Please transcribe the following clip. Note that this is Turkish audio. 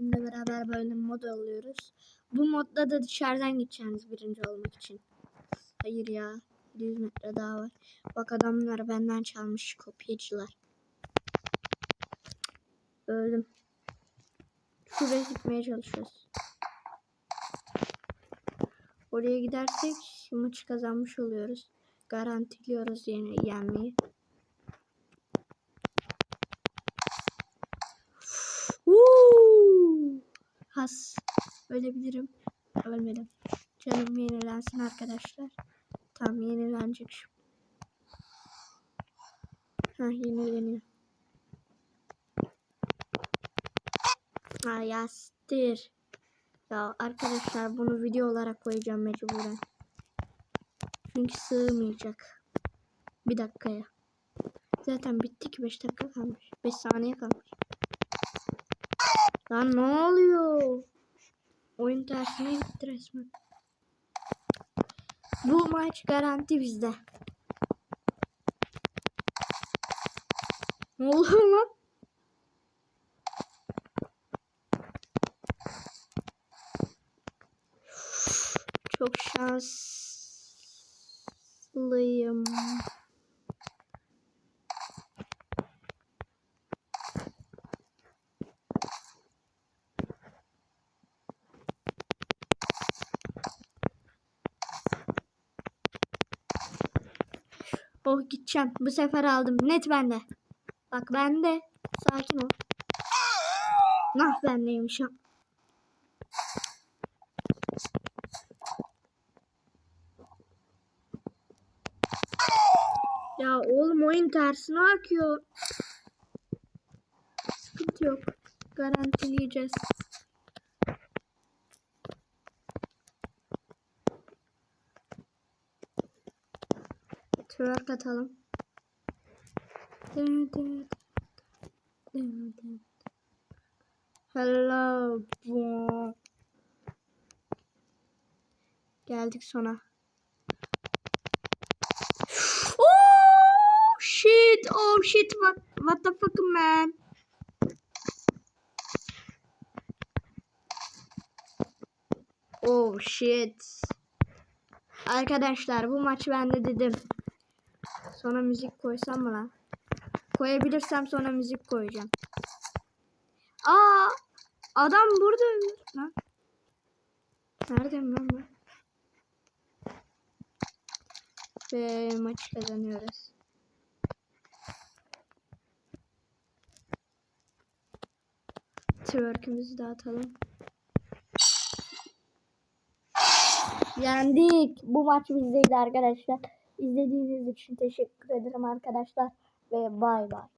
sizinle beraber böyle mod alıyoruz. Bu modda da dışarıdan gideceğiniz birinci olmak için. Hayır ya. 100 metre daha var. Bak adamlar benden çalmış kopyacılar. Öldüm. Şuraya gitmeye çalışıyoruz. Oraya gidersek maçı kazanmış oluyoruz. Garantiliyoruz yeni yenmeyi. Has. Ölebilirim. Ölmedim. Canım yenilensin arkadaşlar. Tam yenilenecek şu. Ha yenileniyor. Ha yastır. Ya arkadaşlar bunu video olarak koyacağım mecburen. Çünkü sığmayacak. Bir dakikaya. Zaten bitti ki 5 dakika kalmış. 5 saniye kalmış. Lan ne oluyor? Oyun tersine gitti resmen. Bu maç garanti bizde. Ne oluyor lan? Çok şanslıyım. Oh gideceğim. Bu sefer aldım. Net bende. Bak bende. Sakin ol. Nah bendeymiş ha. Ya oğlum oyun tersine akıyor. Sıkıntı yok. Garantileyeceğiz. Twerk atalım. Hello. Geldik sona. Oh shit. Oh shit. What, what the fuck man? Oh shit. Arkadaşlar bu maç bende dedim. Sonra müzik koysam mı lan? Koyabilirsem sonra müzik koyacağım. Aa! Adam burada lan. Neredeyim lan ben? Ve maçı kazanıyoruz. Twerk'ümüzü de atalım. Yendik. Bu maç bizdeydi arkadaşlar. İzlediğiniz için teşekkür ederim arkadaşlar. Ve bay bay.